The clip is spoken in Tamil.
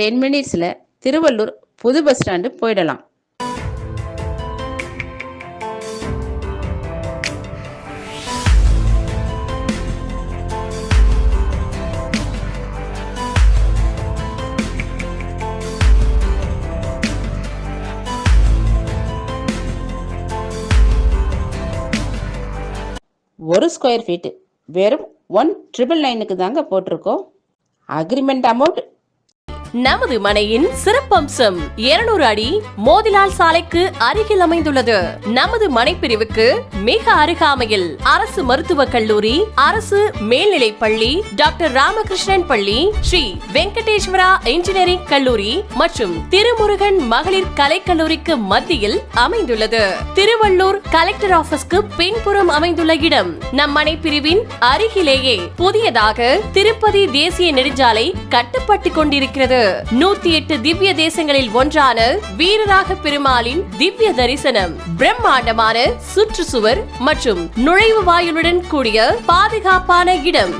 டென் மினிட்ஸில் திருவள்ளூர் புது பஸ் ஸ்டாண்டு போயிடலாம். ஒரு ஸ்கொயர் ஃபீட்டு வெறும் ஒன் ட்ரிபிள் நைனுக்கு தாங்க போட்டிருக்கோம். அக்ரிமெண்ட் அமௌண்ட் நமது மனையின் சிறப்பம்சம் 200 அடி மோதிலால் சாலைக்கு அருகில் அமைந்துள்ளது. நமது மனைப்பிரிவுக்கு மிக அருகாமையில் அரசு மருத்துவக் கல்லூரி அரசு மேல்நிலைப் பள்ளி டாக்டர் ராமகிருஷ்ணன் பள்ளி ஸ்ரீ வெங்கடேஸ்வரா இன்ஜினியரிங் கல்லூரி மற்றும் திருமுருகன் மகளிர் கலைக்கல்லூரிக்கு மத்தியில் அமைந்துள்ளது. திருவள்ளூர் கலெக்டர் ஆபீஸ்க்கு பின்புறம் அமைந்துள்ள இடம். நம் மனைப்பிரிவின் அருகிலேயே புதியதாக திருப்பதி தேசிய நெடுஞ்சாலை கட்டுப்பட்டு கொண்டிருக்கிறது. நூத்தி எட்டு திவ்ய தேசங்களில் ஒன்றான வீரராக பெருமாளின் திவ்ய தரிசனம் பிரம்மாண்டமான சுற்றுச்சுவர் மற்றும் நுழைவு வாயிலுடன் கூடிய பாதுகாப்பான இடம்.